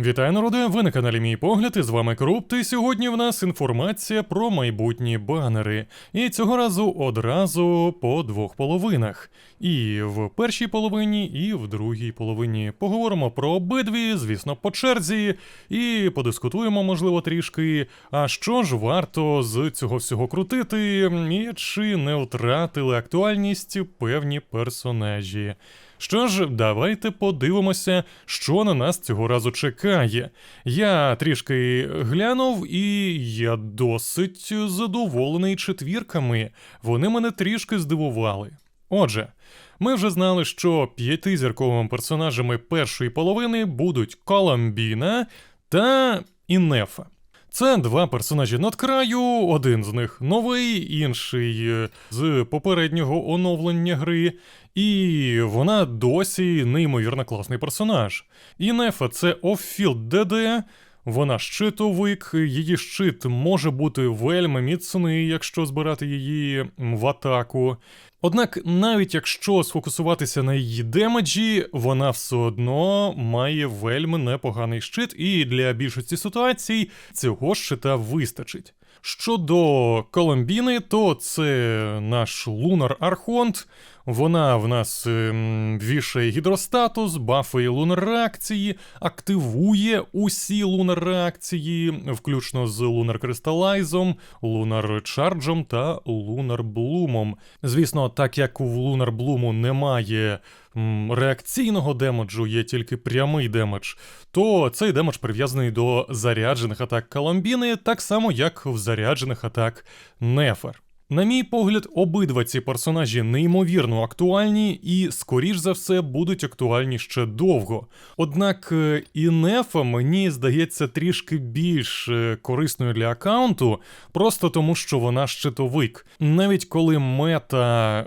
Вітаю, народи! Ви на каналі Мій Погляд, і з вами Крупт, і сьогодні в нас інформація про майбутні банери. І цього разу одразу по двох половинах. І в першій половині, і в другій половині. Поговоримо про обидві, звісно, по черзі, і подискутуємо, можливо, трішки. А що ж варто з цього всього крутити, і чи не втратили актуальність певні персонажі. Що ж, давайте подивимося, що на нас цього разу чекає. Я трішки глянув, і я досить задоволений четвірками. Вони мене трішки здивували. Отже, ми вже знали, що п'ятизірковими персонажами першої половини будуть Коламбіна та Інефа. Це два персонажі надкраю, один з них новий, інший е, з попереднього оновлення гри, і вона досі неймовірно класний персонаж. Інефа це оффілд ДД. Вона щитовик, її щит може бути вельми міцний, якщо збирати її в атаку. Однак, навіть якщо сфокусуватися на її демеджі, вона все одно має вельми непоганий щит, і для більшості ситуацій цього щита вистачить. Щодо Коломбіни, то це наш лунар Архонт. Вона в нас ем, вішає гідростатус, бафає лунар реакції, активує усі лунар реакції, включно з лунар кристалайзом, лунар чарджем та лунар блумом. Звісно, так як у лунар блуму немає реакційного демеджу, є тільки прямий демедж, то цей демедж прив'язаний до заряджених атак Коломбіни, так само як в заряджених атак Нефер. На мій погляд, обидва ці персонажі неймовірно актуальні і, скоріш за все, будуть актуальні ще довго. Однак е, Інефа мені здається трішки більш е, корисною для аккаунту, просто тому що вона щитовик. Навіть коли мета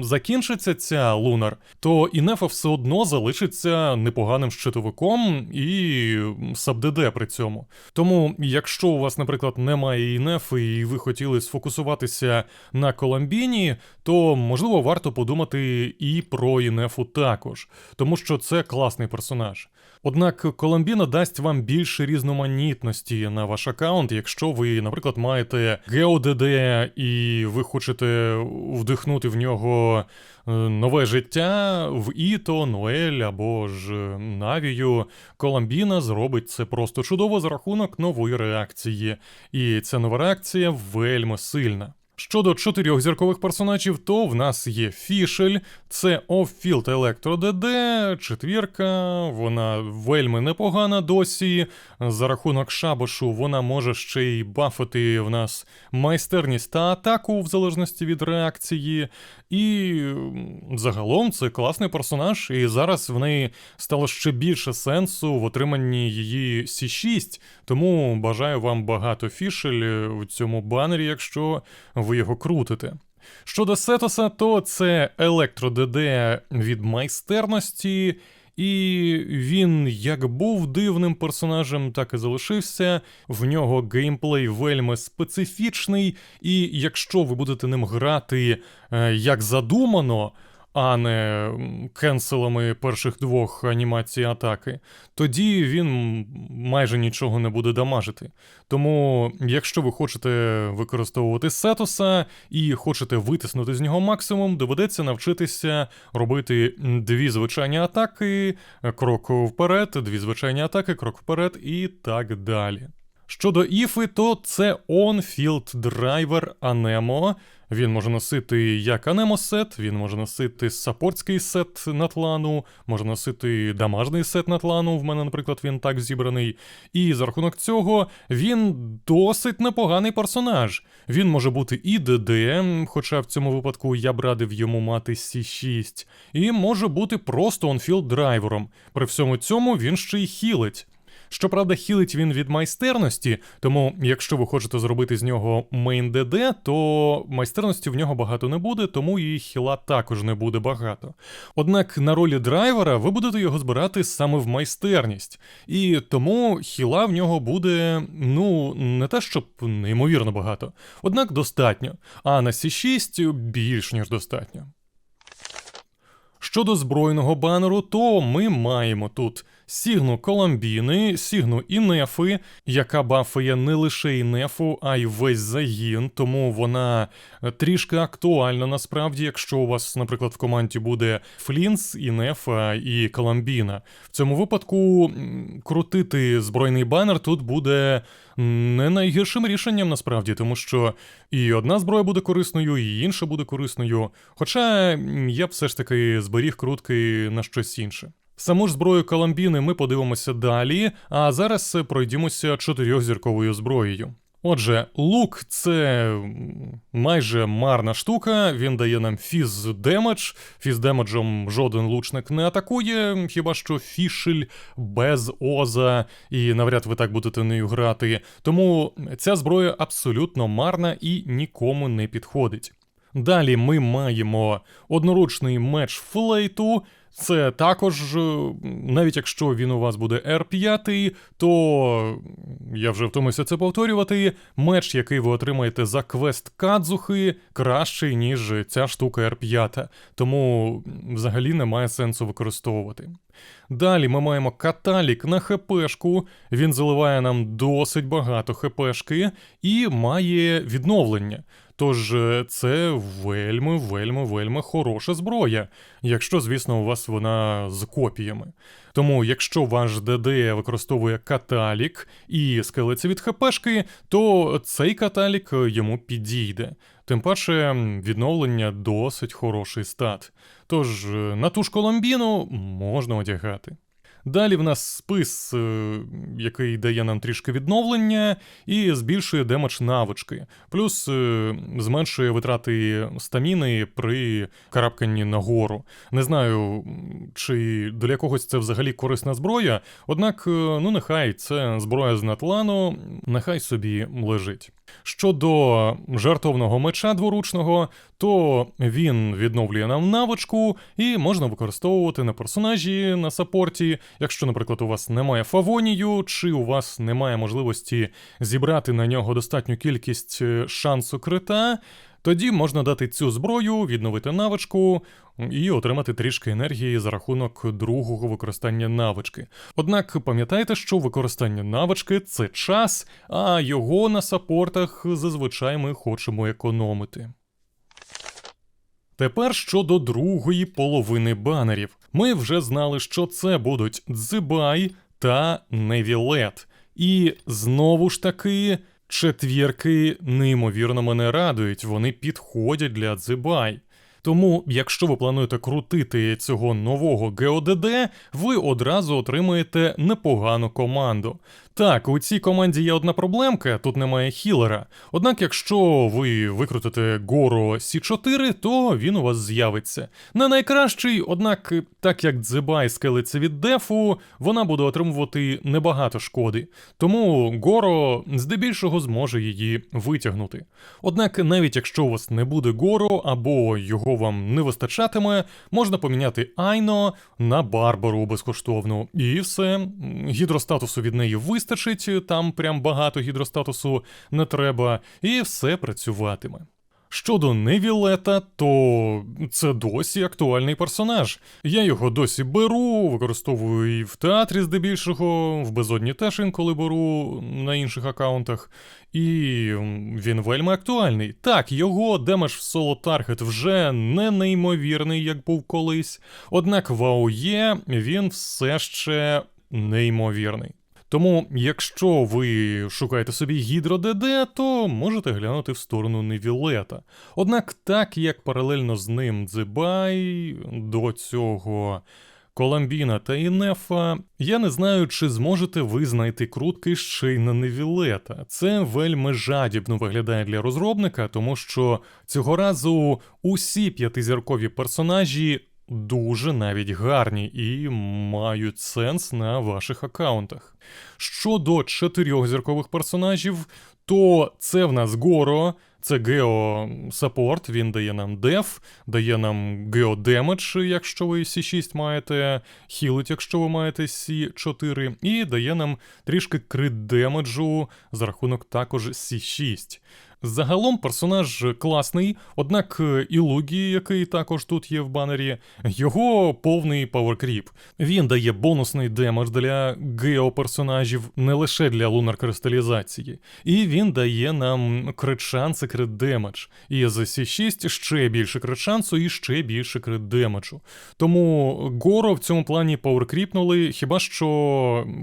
закінчиться ця лунар, то Інефа все одно залишиться непоганим щитовиком і саб-ДД при цьому. Тому, якщо у вас, наприклад, немає Інефи і ви хотіли сфокусуватися на Коламбіні, то можливо варто подумати і про Інефу також, тому що це класний персонаж. Однак Коламбіна дасть вам більше різноманітності на ваш аккаунт, якщо ви, наприклад, маєте GeoDD і ви хочете вдихнути в нього е, нове життя в Іто, Ноель або ж Навію. Коламбіна зробить це просто чудово за рахунок нової реакції. І ця нова реакція вельми сильна. Щодо чотирьох зіркових персонажів, то в нас є Фішель, це Оффілд Електро ДД, четвірка, вона вельми непогана досі. За рахунок шабошу вона може ще й бафати в нас майстерність та атаку в залежності від реакції. І загалом це класний персонаж, і зараз в неї стало ще більше сенсу в отриманні її Сі6, тому бажаю вам багато фішель в цьому банері, якщо ви його крутите. Щодо Сетоса, то це електро ДД від майстерності, і він як був дивним персонажем, так і залишився. В нього геймплей вельми специфічний, і якщо ви будете ним грати е, як задумано, а не кенселами перших двох анімацій атаки, тоді він майже нічого не буде дамажити. Тому, якщо ви хочете використовувати Сетоса і хочете витиснути з нього максимум, доведеться навчитися робити дві звичайні атаки, крок вперед, дві звичайні атаки, крок вперед і так далі. Щодо Іфи, то це On-Field Driver Anemo. Він може носити як Anemo сет, він може носити саппортський сет натлану, може носити дамажний сет натлану, в мене, наприклад, він так зібраний. І за рахунок цього він досить непоганий персонаж. Він може бути і ДД, хоча в цьому випадку я б радив йому мати С6, і може бути просто онфілд драйвером. При всьому цьому він ще й хілить. Щоправда, хілить він від майстерності, тому якщо ви хочете зробити з нього мейн ДД, то майстерності в нього багато не буде, тому і хіла також не буде багато. Однак на ролі драйвера ви будете його збирати саме в майстерність, і тому хіла в нього буде, ну, не те, щоб неймовірно багато, однак достатньо. А на С6 більш ніж достатньо. Щодо збройного банеру, то ми маємо тут Сігну Коламбіни, Сігну Інефи, яка бафає не лише Інефу, а й весь загін, тому вона е, трішки актуальна насправді, якщо у вас, наприклад, в команді буде Флінс, Інефа і Коламбіна. В цьому випадку крутити збройний банер тут буде не найгіршим рішенням насправді, тому що і одна зброя буде корисною, і інша буде корисною. Хоча я б все ж таки зберіг крутки на щось інше. Саму ж зброю Коламбіни ми подивимося далі, а зараз пройдімося чотирьохзірковою зброєю. Отже, лук це майже марна штука, він дає нам фіз демедж. Фіз демеджем жоден лучник не атакує, хіба що фішель без оза, і навряд ви так будете нею грати. Тому ця зброя абсолютно марна і нікому не підходить. Далі ми маємо одноручний меч флейту. Це також, е, навіть якщо він у вас буде R5, то я вже втомився це повторювати. Меч, який ви отримаєте за квест Кадзухи, кращий, ніж ця штука R5. Тому взагалі немає сенсу використовувати. Далі ми маємо каталік на ХПшку. Він заливає нам досить багато ХПшки і має відновлення. Тож е, це вельми, вельми, вельми хороша зброя, якщо, звісно, у вас вона з копіями. Тому, якщо ваш ДД використовує каталік і скелеться від ХПшки, то цей каталік йому підійде. Тим паче, відновлення досить хороший стат. Тож е, на ту ж Коломбіну можна одягати. Далі в нас спис, е, який дає нам трішки відновлення, і збільшує демедж навички, плюс е, зменшує витрати стаміни при карабканні нагору. Не знаю, чи для когось це взагалі корисна зброя, однак, е, ну нехай це зброя з Натлану, нехай собі лежить. Щодо жартовного меча дворучного, то він відновлює нам навичку і можна використовувати на персонажі на саппорті. Якщо, наприклад, у вас немає фавонію, чи у вас немає можливості зібрати на нього достатню кількість е, шансу крита. Тоді можна дати цю зброю, відновити навичку і отримати трішки енергії за рахунок другого використання навички. Однак пам'ятайте, що використання навички це час, а його на саппортах зазвичай ми хочемо економити. Тепер щодо другої половини банерів. Ми вже знали, що це будуть Дзибай та Невілет. І знову ж таки, четвірки неймовірно мене радують, вони підходять для Дзибай. Тому, якщо ви плануєте крутити цього нового ГОДД, ви одразу отримаєте непогану команду. Так, у цій команді є одна проблемка, тут немає хілера. Однак, якщо ви викрутите Горо Сі4, то він у вас з'явиться. Не найкращий, однак, так як Дзебай скелиться від дефу, вона буде отримувати небагато шкоди. Тому Горо здебільшого зможе її витягнути. Однак, навіть якщо у вас не буде Горо або його вам не вистачатиме, можна поміняти Айно на Барбару безкоштовно. І все, гідростатусу від неї вистачить, там прям багато гідростатусу не треба, і все працюватиме. Щодо Невілета, то це досі актуальний персонаж. Я його досі беру, використовую і в театрі здебільшого, в безодні теж інколи беру на інших аккаунтах. І він вельми актуальний. Так, його демедж в соло таргет вже не неймовірний, як був колись. Однак в АОЄ він все ще неймовірний. Тому, якщо ви шукаєте собі гідро ДД, то можете глянути в сторону Невілета. Однак, так як паралельно з ним Дзебай, до цього Коламбіна та Інефа, я не знаю, чи зможете ви знайти крутки ще й на Невілета. Це вельми жадібно виглядає для розробника, тому що цього разу усі п'ятизіркові персонажі дуже навіть гарні і мають сенс на ваших аккаунтах. Щодо чотирьох зіркових персонажів, то це в нас Горо, це Гео Саппорт, він дає нам деф, дає нам Гео Демедж, якщо ви C6 маєте, хілить, якщо ви маєте C4, і дає нам трішки крит демеджу за рахунок також C6. Загалом персонаж класний, однак е, і Лугі, який також тут є в банері, його повний паверкріп. Він дає бонусний демедж для геоперсонажів, не лише для лунар кристалізації. І він дає нам крит шанс і крит демедж. І з Сі6 ще більше крит шансу і ще більше крит демеджу. Тому Горо в цьому плані паверкріпнули, хіба що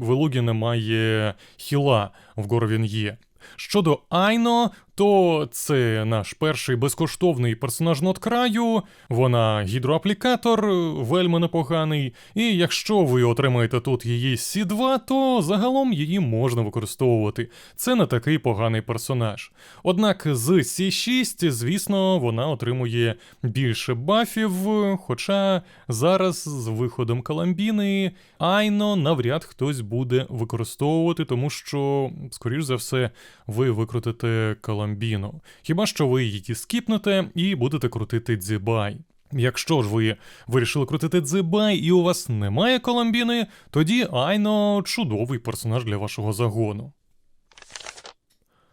в Ілугі немає хіла, в Горо він є. Щодо Айно, то це наш перший безкоштовний персонаж ноткраю, вона гідроаплікатор, вельми непоганий, і якщо ви отримаєте тут її Сі2, то загалом її можна використовувати. Це не такий поганий персонаж. Однак з Сі6, звісно, вона отримує більше бафів, хоча зараз з виходом Каламбіни Айно навряд хтось буде використовувати, тому що, скоріш за все, ви викрутите Каламбіну. Хіба що ви її скіпнете і будете крутити дзібай. Якщо ж ви вирішили крутити дзибай і у вас немає Коламбіни, тоді Айно чудовий персонаж для вашого загону.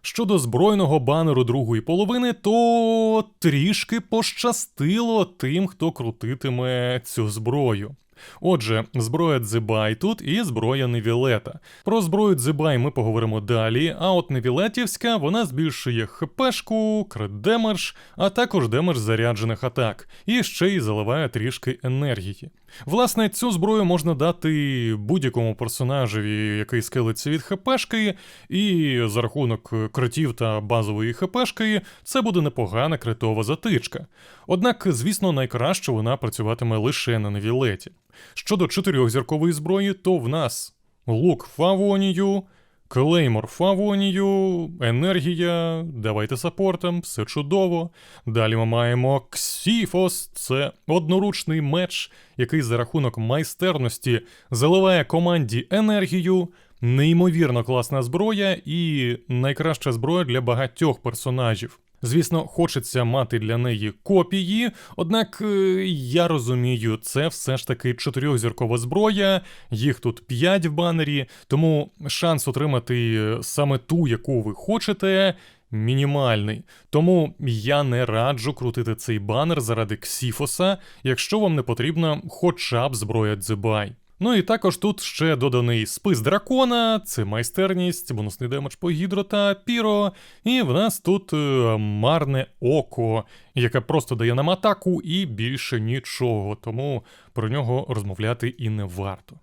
Щодо збройного банеру другої половини, то трішки пощастило тим, хто крутитиме цю зброю. Отже, зброя Дзибай тут і зброя Невілета. Про зброю Дзибай ми поговоримо далі, а от Невілетівська вона збільшує хпшку, крит-демедж, а також демедж заряджених атак, і ще й заливає трішки енергії. Власне, цю зброю можна дати будь-якому персонажеві, який скелиться від хпшки, і за рахунок критів та базової хпшки це буде непогана критова затичка. Однак, звісно, найкраще вона працюватиме лише на Невілеті. Щодо чотирьохзіркової зброї, то в нас лук фавонію, клеймор фавонію, енергія, давайте саппортом, все чудово. Далі ми маємо Ксіфос, це одноручний меч, який за рахунок майстерності заливає команді енергію. Неймовірно класна зброя і найкраща зброя для багатьох персонажів. Звісно, хочеться мати для неї копії, однак е, я розумію, це все ж таки чотирьохзіркова зброя, їх тут 5 в банері, тому шанс отримати е, саме ту, яку ви хочете. Мінімальний, тому я не раджу крутити цей банер заради Ксіфоса, якщо вам не потрібна хоча б зброя Дзебай. Ну і також тут ще доданий спис дракона, це майстерність, бонусний демедж по гідро та піро. І в нас тут е, марне око, яке просто дає нам атаку і більше нічого, тому про нього розмовляти і не варто.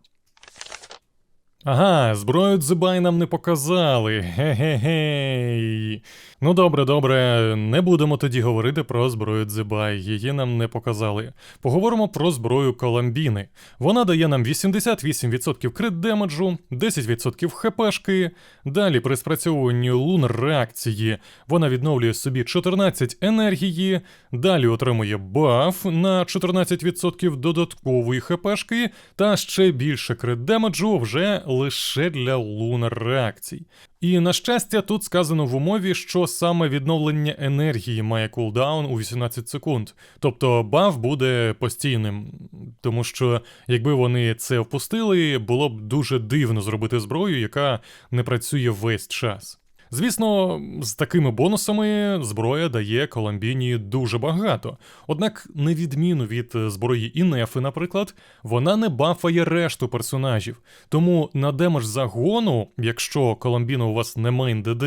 Ага, зброю Дзибай нам не показали. Ге-ге-гей. Ну добре, добре, не будемо тоді говорити про зброю Дзибай, її нам не показали. Поговоримо про зброю Коламбіни. Вона дає нам 88% крит демеджу, 10% хпшки. Далі при спрацьовуванні лун реакції вона відновлює собі 14 енергії, далі отримує баф на 14% додаткової хпшки та ще більше крит демеджу вже лише для лунар реакцій. І на щастя, тут сказано в умові, що саме відновлення енергії має кулдаун у 18 секунд. Тобто баф буде постійним, тому що якби вони це впустили, було б дуже дивно зробити зброю, яка не працює весь час. Звісно, з такими бонусами зброя дає Коламбіні дуже багато. Однак, на відміну від зброї Інефи, наприклад, вона не бафає решту персонажів. Тому на демедж загону, якщо Коламбіна у вас не мейн ДД,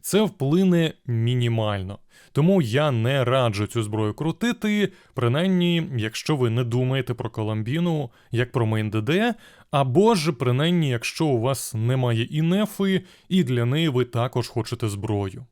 це вплине мінімально. Тому я не раджу цю зброю крутити, принаймні, якщо ви не думаєте про Коламбіну як про мейн ДД, або ж принаймні, якщо у вас немає інефи, і для неї ви також хочете зброю.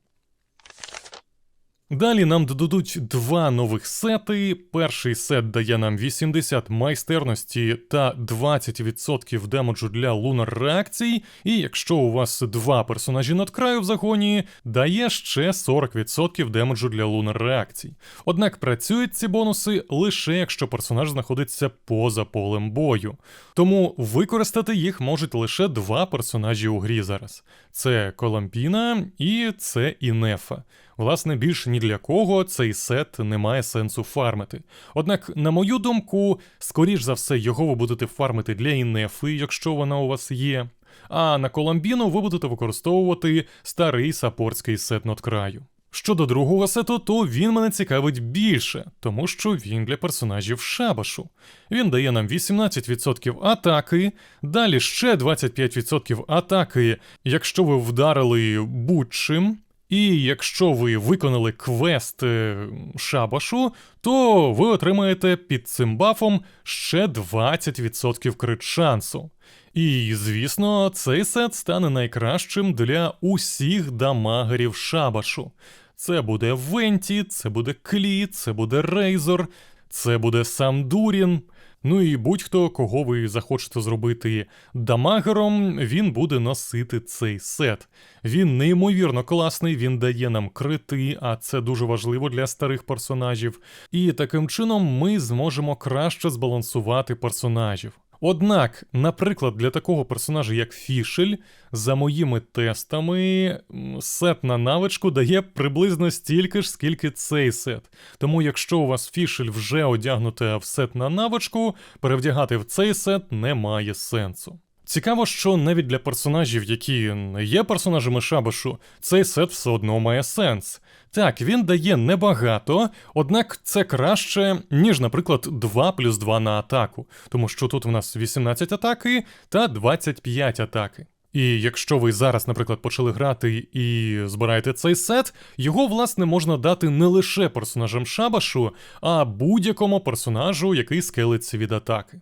Далі нам додадуть два нових сети. Перший сет дає нам 80 майстерності та 20% демеджу для лунар реакцій. І якщо у вас два персонажі над краю в загоні, дає ще 40% демеджу для лунар реакцій. Однак працюють ці бонуси лише якщо персонаж знаходиться поза полем бою. Тому використати їх можуть лише два персонажі у грі зараз: це Колампіна і це Інефа. Власне, більше ні для кого цей сет не має сенсу фармити. Однак, на мою думку, скоріш за все, його ви будете фармити для інефи, якщо вона у вас є. А на Коламбіну ви будете використовувати старий саппортський сет ноткраю. Щодо другого сету, то він мене цікавить більше, тому що він для персонажів шабашу. Він дає нам 18% атаки, далі ще 25% атаки, якщо ви вдарили будь-чим. І якщо ви виконали квест е, шабашу, то ви отримаєте під цим бафом ще 20% крит шансу. І, звісно, цей сет стане найкращим для усіх дамагерів шабашу. Це буде Венті, це клі, Клі, це буде Рейзор, це буде сам Дурін. Ну і будь-хто, кого ви захочете зробити дамагером, він буде носити цей сет. Він неймовірно класний, він дає нам крити, а це дуже важливо для старих персонажів. І таким чином ми зможемо краще збалансувати персонажів. Однак, наприклад, для такого персонажа, як Фішель, за моїми тестами, сет на навичку дає приблизно стільки ж, скільки цей сет. Тому, якщо у вас Фішель вже одягнуте в сет на навичку, перевдягати в цей сет немає сенсу. Цікаво, що навіть для персонажів, які не є персонажами Шабашу, цей сет все одно має сенс. Так, він дає небагато, однак це краще, ніж, наприклад, 2 плюс 2 на атаку, тому що тут у нас 18 атаки та 25 атаки. І якщо ви зараз, наприклад, почали грати і збираєте цей сет, його, власне, можна дати не лише персонажам Шабашу, а будь-якому персонажу, який скелиться від атаки.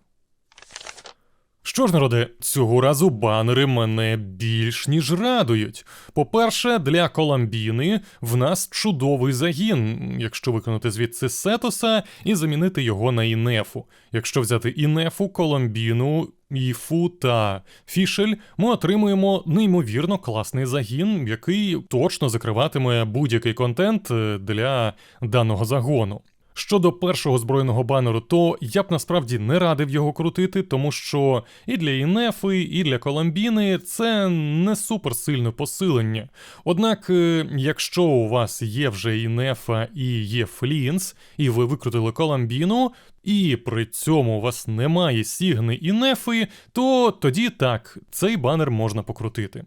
Що ж, народи, цього разу банери мене більш ніж радують. По-перше, для Коламбіни в нас чудовий загін, якщо виконати звідси Сетоса і замінити його на Інефу. Якщо взяти Інефу, Коламбіну, Іфу та Фішель, ми отримуємо неймовірно класний загін, який точно закриватиме будь-який контент е, для даного загону. Щодо першого збройного банеру, то я б насправді не радив його крутити, тому що і для Інефи, і для Коламбіни це не суперсильне посилення. Однак, е, якщо у вас є вже Інефа і є Флінс, і ви викрутили Коламбіну, і при цьому у вас немає Сігни і Нефи, то тоді так, цей банер можна покрутити.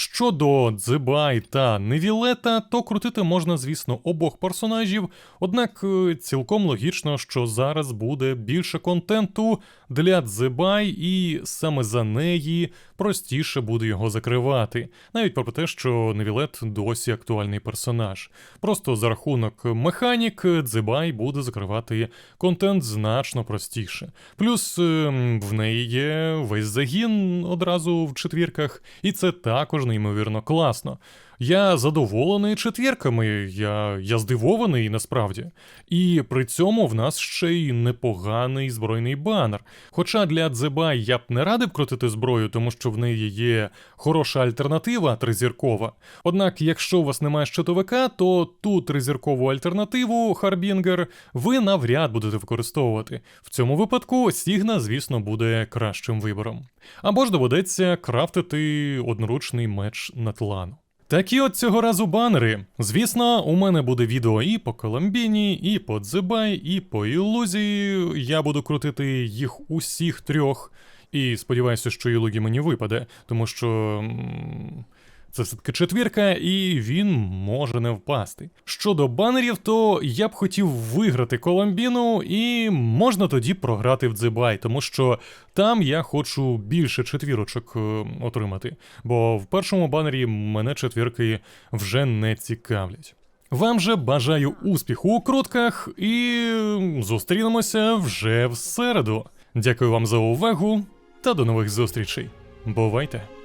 Щодо Дзебай та Невілета, то крутити можна, звісно, обох персонажів, однак е, цілком логічно, що зараз буде більше контенту для Дзебай, і саме за неї простіше буде його закривати, навіть про те, що Невілет досі актуальний персонаж. Просто за рахунок механік Дзебай буде закривати контент значно простіше. Плюс ем, в неї є весь загін одразу в четвірках, і це також неймовірно класно. Я задоволений четвірками, я я здивований насправді. І при цьому в нас ще й непоганий збройний банер. Хоча для Дзебай я б не радив крутити зброю, тому що в неї є хороша альтернатива тризіркова. Однак, якщо у вас немає щитовика, то ту тризіркову альтернативу Харбінгер ви навряд будете використовувати. В цьому випадку Сігна, звісно, буде кращим вибором. Або ж доведеться крафтити одноручний меч на тлану. Такі от цього разу банери. Звісно, у мене буде відео і по Коломбіні, і по Дзебай, і по ілузії. Я буду крутити їх усіх трьох. І сподіваюся, що ілугі мені випаде, тому що. Це все-таки четвірка, і він може не впасти. Щодо банерів, то я б хотів виграти Коломбіну, і можна тоді програти в Дзибай, тому що там я хочу більше четвірочок е, отримати. Бо в першому банері мене четвірки вже не цікавлять. Вам же бажаю успіху у крутках і зустрінемося вже в середу. Дякую вам за увагу та до нових зустрічей. Бувайте!